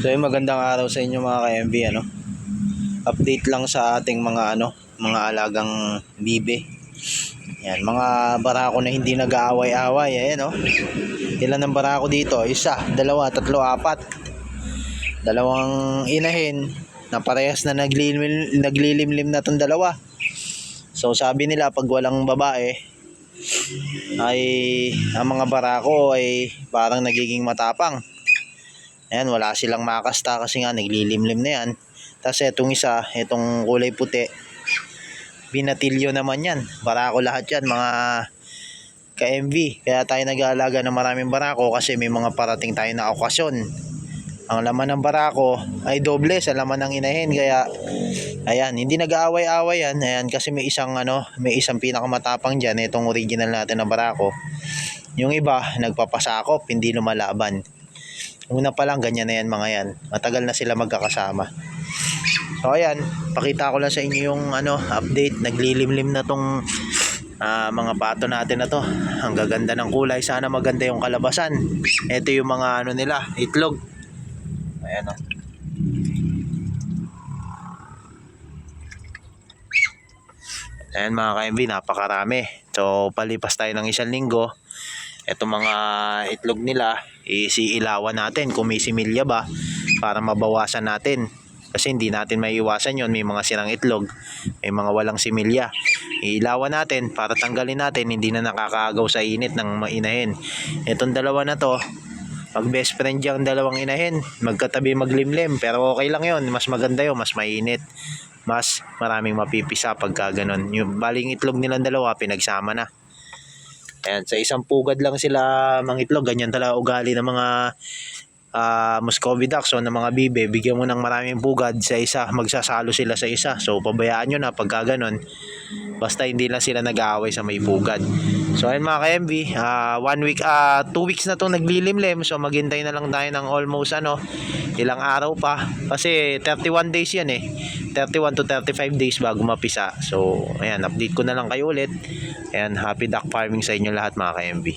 So yung magandang araw sa inyo mga ka-MV ano. Update lang sa ating mga ano, mga alagang bibe. Yan, mga barako na hindi nag-aaway-away, ayan oh. Ilan ang barako dito? Isa, dalawa, tatlo, apat. Dalawang inahin na parehas na naglilim, naglilimlim na tong dalawa. So sabi nila pag walang babae ay ang mga barako ay parang nagiging matapang. Ayan, wala silang makasta kasi nga naglilimlim na yan. Tapos etong isa, etong kulay puti, binatilyo naman yan. Barako lahat yan, mga ka-MV. Kaya tayo nag-aalaga ng maraming barako kasi may mga parating tayo na okasyon. Ang laman ng barako ay doble sa laman ng inahin. Kaya, ayan, hindi nag-aaway-away yan. Ayan, kasi may isang, ano, may isang pinakamatapang dyan. Itong original natin na barako. Yung iba, nagpapasakop, hindi lumalaban. Una pa lang, ganyan na yan mga yan. Matagal na sila magkakasama. So ayan, pakita ko lang sa inyo yung ano, update. Naglilimlim na tong ah, mga pato natin na to. Ang gaganda ng kulay. Sana maganda yung kalabasan. Ito yung mga ano nila, itlog. Ayan o. Ayan mga ka-MV, napakarami. So palipas tayo ng isang linggo. Ito mga itlog nila, isiilawan natin kung may similya ba para mabawasan natin. Kasi hindi natin maiiwasan yon may mga sirang itlog, may mga walang similya. Iilawan natin para tanggalin natin, hindi na nakakaagaw sa init ng mainahin. Itong dalawa na to, pag best friend yung dalawang inahin, magkatabi maglimlim, pero okay lang yon mas maganda yun, mas mainit. Mas maraming mapipisa pagka ganun. Yung baling itlog nilang dalawa, pinagsama na. Ayan, sa isang pugad lang sila mga itlog. Ganyan talaga ugali ng mga ah Muscovy o ng mga bibe. Bigyan mo ng maraming pugad sa isa. Magsasalo sila sa isa. So, pabayaan nyo na pagka ganun. Basta hindi lang sila nag-aaway sa may pugad. So, ayun mga ka-MV. ah, one week, ah two weeks na itong naglilimlim. So, maghintay na lang tayo ng almost ano, ilang araw pa. Kasi 31 days yan eh. 31 to 35 days bago mapisa. So, ayan, update ko na lang kayo ulit. Ayan, happy duck farming sa inyo lahat mga ka-MV.